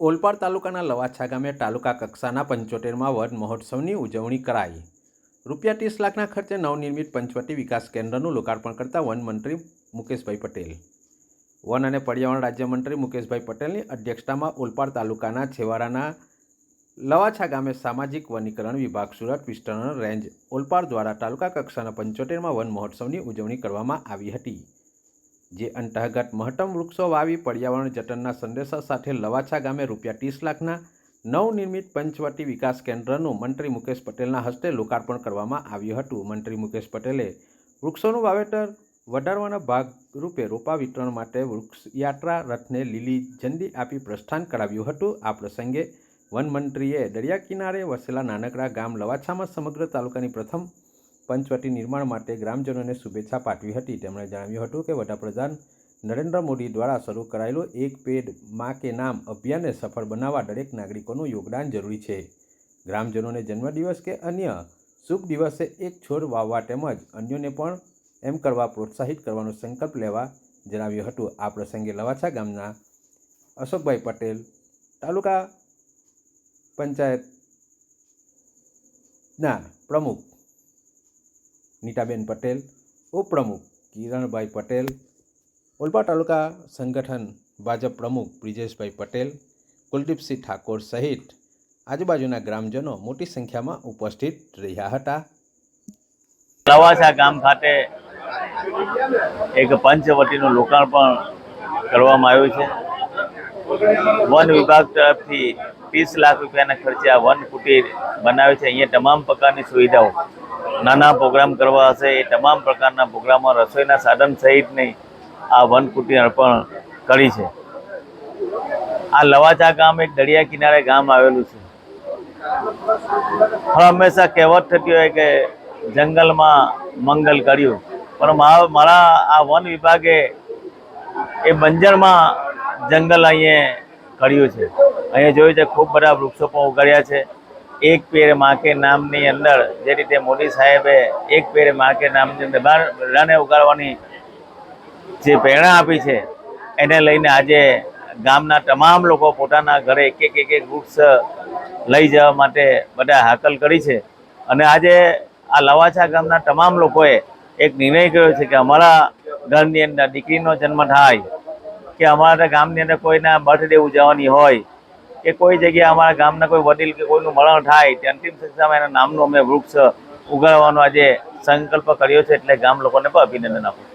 ઓલપાડ તાલુકાના લવાછા ગામે તાલુકા કક્ષાના પંચોતેરમાં વન મહોત્સવની ઉજવણી કરાઈ. રૂપિયા ત્રીસ લાખના ખર્ચે નવનિર્મિત પંચવટી વિકાસ કેન્દ્રનું લોકાર્પણ કરતા વન મંત્રી મુકેશભાઈ પટેલ. વન અને પર્યાવરણ રાજ્યમંત્રી મુકેશભાઈ પટેલની અધ્યક્ષતામાં ઓલપાડ તાલુકાના છેવાડાના લવાછા ગામે સામાજિક વનીકરણ વિભાગ સુરત વિસ્તરણ રેન્જ ઓલપાડ દ્વારા તાલુકા કક્ષાના પંચોતેરમાં વન મહોત્સવની ઉજવણી કરવામાં આવી હતી. જે અંતર્ગત મહત્તમ વૃક્ષો વાવી પર્યાવરણ જતનના સંદેશા સાથે લવાછા ગામે રૂપિયા ત્રીસ લાખના નવનિર્મિત પંચવટી વિકાસ કેન્દ્રનું મંત્રી મુકેશ પટેલના હસ્તે લોકાર્પણ કરવામાં આવ્યું હતું. મંત્રી મુકેશ પટેલે વૃક્ષોનું વાવેતર વધારવાના ભાગરૂપે રોપા વિતરણ માટે વૃક્ષ યાત્રા રથને લીલી ઝંડી આપી પ્રસ્થાન કરાવ્યું હતું. આ પ્રસંગે વનમંત્રીએ દરિયા કિનારે વસેલા નાનકડા ગામ લવાછામાં સમગ્ર તાલુકાની પ્રથમ પંચવટી નિર્માણ માટે ગ્રામજનોને શુભેચ્છા પાઠવી હતી. તેમણે જણાવ્યું હતું કે વડાપ્રધાન નરેન્દ્ર મોદી દ્વારા શરૂ કરાયેલું એક પેડ મા કે નામ અભિયાનને સફળ બનાવવા દરેક નાગરિકોનું યોગદાન જરૂરી છે. ગ્રામજનોને જન્મદિવસ કે અન્ય શુભ દિવસે એક છોડ વાવવા તેમજ અન્યોને પણ એમ કરવા પ્રોત્સાહિત કરવાનો સંકલ્પ લેવા જણાવ્યું હતું. આ પ્રસંગે લવાછા ગામના અશોકભાઈ પટેલ, તાલુકા પંચાયતના પ્રમુખ નીતાબેન પટેલ, ઉપપ્રમુખ કિરણભાઈ પટેલ ઓલપા તાલુકા સંગઠન ભાજપ પ્રમુખ બ્રિજેશભાઈ પટેલ, કુલદીપસિંહ ઠાકોર સહિત આજુબાજુના ગ્રામજનો મોટી સંખ્યામાં ઉપસ્થિત રહ્યા હતા. લવાસા ગામ ખાતે એક પંચવટીનું લોકાર્પણ કરવામાં આવ્યું છે. વન વિભાગ તરફથી ત્રીસ લાખ રૂપિયાના ખર્ચે આ વન કુટીર બનાવ્યું છે. અહીંયા તમામ પ્રકારની સુવિધાઓ નાના પ્રોગ્રામ કરવા હશે. એ તમામ પ્રકારના પ્રોગ્રામમાં રસોઈના સાધન સહિતની આ વન કુટીર અર્પણ કરી છે. આ લવાચા ગામ એક દરિયા કિનારે ગામ આવેલું છે. હંમેશા કહેવત થતી હોય કે જંગલમાં મંગલ કર્યું. પણ મારા આ વન વિભાગે એ બંજરમાં જંગલ અહીંયા કર્યું છે. અહીંયા જોયું છે, ખૂબ બધા વૃક્ષો પણ ઉગાડ્યા છે. એક પેર માકે નામની અંદર, જે રીતે મોદી સાહેબે એક પેર માકે નામની અંદર બધાને ઉગાડવાની જે પ્રેરણા આપી છે, એને લઈને આજે ગામના તમામ લોકો પોતાના ઘરે એક એક એક વૃક્ષ લઈ જવા માટે બધા હાકલ કરી છે. અને આજે આ લવાછા ગામના તમામ લોકોએ એક નિર્ણય કર્યો છે કે અમારા ઘરની અંદર દીકરીનો જન્મ થાય, કે અમારા ગામની અંદર કોઈના બર્થડે ઉજવવાની હોય કે કોઈ જગ્યાએ અમારા ગામના કોઈ વડીલ કે કોઈનું મરણ થાય તે અંતિમ સંસ્થામાં એના નામનું અમે વૃક્ષ ઉગાડવાનો આજે સંકલ્પ કર્યો છે, એટલે ગામ લોકોને પણ અભિનંદન આપું